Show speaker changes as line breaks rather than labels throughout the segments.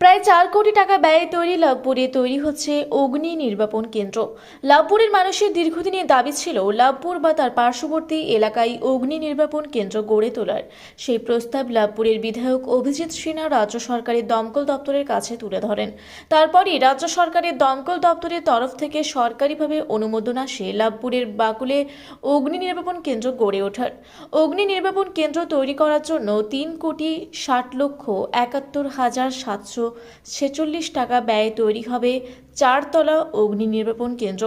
প্রায় চার কোটি টাকা ব্যয়ে তৈরি লাভপুরে তৈরি হচ্ছে অগ্নি নির্বাপন কেন্দ্র। লাভপুরের মানুষের দীর্ঘদিনের দাবি ছিল লাভপুর বা তার পার্শ্ববর্তী এলাকায় অগ্নি নির্বাপন কেন্দ্র গড়ে তোলার। সেই প্রস্তাব লাভপুরের বিধায়ক অভিজিৎ সিনহা রাজ্য সরকারের দমকল দপ্তরের কাছে তুলে ধরেন। তারপরই রাজ্য সরকারের দমকল দপ্তরের তরফ থেকে সরকারিভাবে অনুমোদন আসে লাভপুরের বাকুলে অগ্নি নির্বাপন কেন্দ্র গড়ে ওঠার। অগ্নি নির্বাপন কেন্দ্র তৈরি করার জন্য তিন কোটি ষাট লক্ষ একাত্তর হাজার সাতশো ছেচল্লিশ টাকা ব্যয়ে তৈরি হবে চারতলা অগ্নি নির্বাপন কেন্দ্র।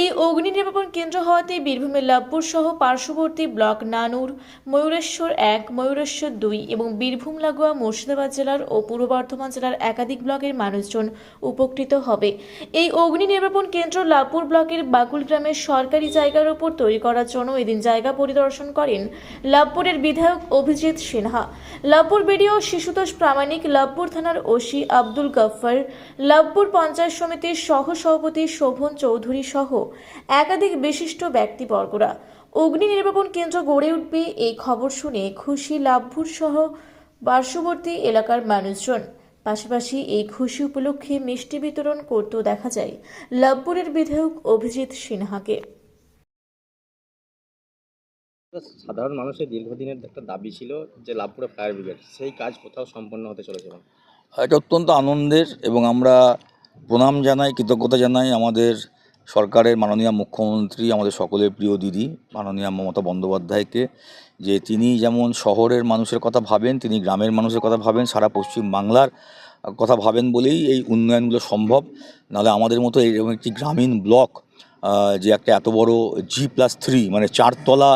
এই অগ্নি নির্বাপন কেন্দ্র হওয়াতে বীরভূমের লাভপুর সহ পার্শ্ববর্তী ব্লক নানুর, ময়ূরেশ্বর এক, ময়ূরেশ্বর দুই এবং বীরভূম লাগোয়া মুর্শিদাবাদ জেলার ও পূর্ব বর্ধমান জেলার একাধিক ব্লকের মানুষজন উপকৃত হবে। এই অগ্নি নির্বাপন কেন্দ্র লাভপুর ব্লকের বাকুল গ্রামের সরকারি জায়গার উপর তৈরি করার জন্য এদিন জায়গা পরিদর্শন করেন লাভপুরের বিধায়ক অভিজিৎ সিনহা। লাভপুর বিডিও শিশুতোষ প্রামাণিক, লাভপুর থানার ওসি আব্দুল গফ্ফার, লাভপুর পঞ্চায়েত সমিতির সহ সভাপতি শোভন চৌধুরী সহ একাধিক বিশিষ্ট ব্যক্তিবর্গরা। অগ্নি নির্বাপন কেন্দ্র গড়ে উঠবে এই খবর শুনে খুশি লাভপুর সহ পার্শ্ববর্তী এলাকার মানুষজন। পাশাপাশি এই খুশি উপলক্ষে মিষ্টি বিতরণ করতেও দেখা যায় লাভপুরের বিধায়ক অভিজিৎ সিনহাকে।
সাধারণ মানুষের দীর্ঘদিনের একটা দাবি ছিল যে লাভপুরে ফায়ার ব্রিগেড, সেই কাজ কোথাও সম্পন্ন হতে চলেছে
এটা অত্যন্ত আনন্দের এবং আমরা প্রণাম জানাই, কৃতজ্ঞতা জানাই আমাদের সরকারের মাননীয় মুখ্যমন্ত্রী, আমাদের সকলের প্রিয় দিদি, মাননীয় মমতা বন্দ্যোপাধ্যায়কে, যে তিনি যেমন শহরের মানুষের কথা ভাবেন, তিনি গ্রামের মানুষের কথা ভাবেন, সারা পশ্চিম বাংলার কথা ভাবেন বলেই এই উন্নয়নগুলো সম্ভব। নাহলে আমাদের মতো এরকম একটি গ্রামীণ ব্লক যে একটা এত বড় জি প্লাস থ্রি মানে চারতলা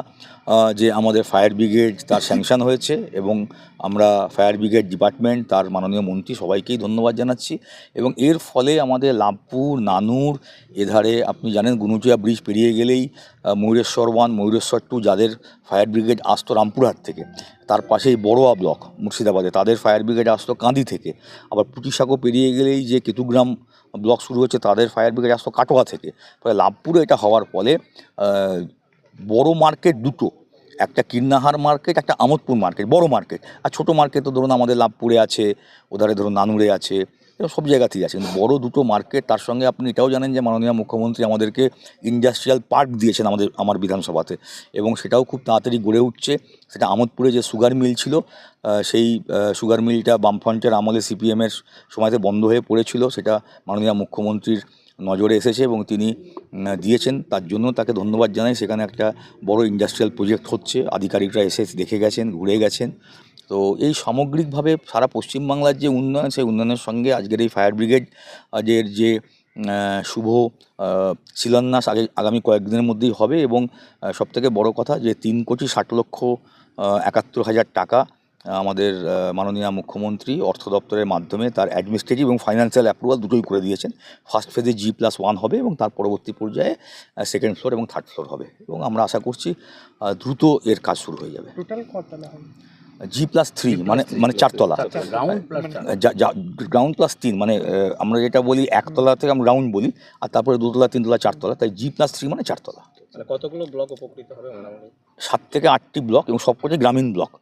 যে আমাদের ফায়ার ব্রিগেড তার স্যাংশন হয়েছে এবং আমরা ফায়ার ব্রিগেড ডিপার্টমেন্ট তার মাননীয় মন্ত্রী সবাইকেই ধন্যবাদ জানাচ্ছি এবং এর ফলে আমাদের লাভপুর নানুর এধারে আপনি জানেন গুনুচিয়া ব্রিজ পেরিয়ে গেলেই ময়ূরেশ্বর ওয়ান ময়ূরেশ্বর টু যাদের ফায়ার ব্রিগেড আসতো রামপুরহাট থেকে তার পাশেই বড়োয়া ব্লক মুর্শিদাবাদে তাদের ফায়ার ব্রিগেড আসতো কাঁদি থেকে। আবার পুটিসাঁকো পেরিয়ে গেলেই যে কেতুগ্রাম ব্লক শুরু হচ্ছে তাদের ফায়ার ব্রিগেড আসতো কাটোয়া থেকে। ফলে লাভপুরে এটা হওয়ার ফলে বড় মার্কেট দুটো একটা কীর্ণাহার মার্কেট একটা আমোদপুর মার্কেট বড় মার্কেট আর ছোটো মার্কেট তো ধরুন আমাদের লাভপুরে আছে, ওধারে ধরুন নানুরে আছে, এরকম সব জায়গাতেই আছে। কিন্তু বড় দুটো মার্কেট তার সঙ্গে আপনি এটাও জানেন যে মাননীয় মুখ্যমন্ত্রী আমাদেরকে ইন্ডাস্ট্রিয়াল পার্ক দিয়েছেন আমাদের, আমার বিধানসভাতে। এবং সেটাও খুব তাড়াতাড়ি গড়ে উঠছে। সেটা আমোদপুরে যে সুগার মিল ছিল সেই সুগার মিলটা বামফ্রন্টের আমলে সিপিএমের সময়তে বন্ধ হয়ে পড়েছিল। সেটা মাননীয় মুখ্যমন্ত্রীর নজরে এসেছে এবং তিনি দিয়েছেন। তার জন্য তাকে ধন্যবাদ জানাই। সেখানে একটা বড় ইন্ডাস্ট্রিয়াল প্রজেক্ট হচ্ছে। আধিকারিকরা এসে দেখে গেছেন, ঘুরে গেছেন। তো এই সামগ্রিকভাবে সারা পশ্চিমবাংলার যে উন্নয়ন, সেই উন্নয়নের সঙ্গে আজকের এই ফায়ার ব্রিগেড আজের যে শুভ শিলান্যাস আগে, আগামী কয়েকদিনের মধ্যেই হবে এবং সব থেকে বড় কথা যে, তিন কোটি ষাট লক্ষ একাত্তর হাজার টাকা আমাদের মাননীয় মুখ্যমন্ত্রী অর্থ দপ্তরের মাধ্যমে তার অ্যাডমিনিস্ট্রেটিভ এবং ফাইন্যান্সিয়াল অ্যাপ্রুভাল দুটোই করে দিয়েছেন। ফার্স্ট ফেজে জি প্লাস ওয়ান হবে এবং তার পরবর্তী পর্যায়ে সেকেন্ড ফ্লোর এবং থার্ড ফ্লোর হবে এবং আমরা আশা করছি দ্রুত এর কাজ শুরু হয়ে যাবে।
টোটাল কতলা হবে?
জি প্লাস থ্রি মানে মানে চারতলা।
গ্রাউন্ড প্লাস
তিন মানে আমরা যেটা বলি একতলা থেকে আমরা গ্রাউন্ড বলি আর তারপরে দুতলা তিনতলা চারতলা তাই জি প্লাস থ্রি মানে চারতলা।
মানে কতগুলো ব্লক উপকৃত হবে
সাত থেকে আটটি ব্লক এবং সবকটি গ্রামীণ ব্লক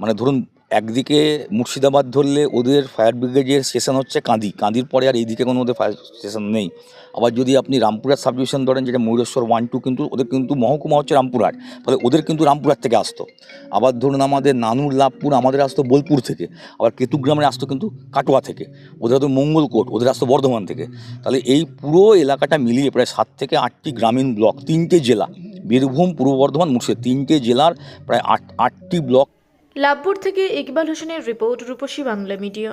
মানে ধরুন, একদিকে মুর্শিদাবাদ ধরলে ওদের ফায়ার ব্রিগেডের স্টেশন হচ্ছে কাঁদি। কাঁদির পরে আর এইদিকে কোনো ওদের ফায়ার স্টেশন নেই। আবার যদি আপনি রামপুরহাট সাব ডিভিশন ধরেন, যেটা ময়ূরেশ্বর ওয়ান টু কিন্তু ওদের কিন্তু মহকুমা হচ্ছে রামপুরহাট। ফলে ওদের কিন্তু রামপুরহাট থেকে আসতো। আবার ধরুন, আমাদের নানুর লাভপুর আমাদের আসতো বোলপুর থেকে। আবার কেতুগ্রামের আসতো কিন্তু কাটোয়া থেকে। ওদের হয়তো মঙ্গলকোট, ওদের আসতো বর্ধমান থেকে। তাহলে এই পুরো এলাকাটা মিলিয়ে প্রায় সাত থেকে আটটি গ্রামীণ ব্লক, তিনটে জেলা। বীরভূম, পূর্ব বর্ধমান মুর্শিদ তিনটে জেলার প্রায় আট, আটটি ব্লক
লাভপুর থেকে ইকবাল হোসেনের রিপোর্ট রূপসী বাংলা মিডিয়া।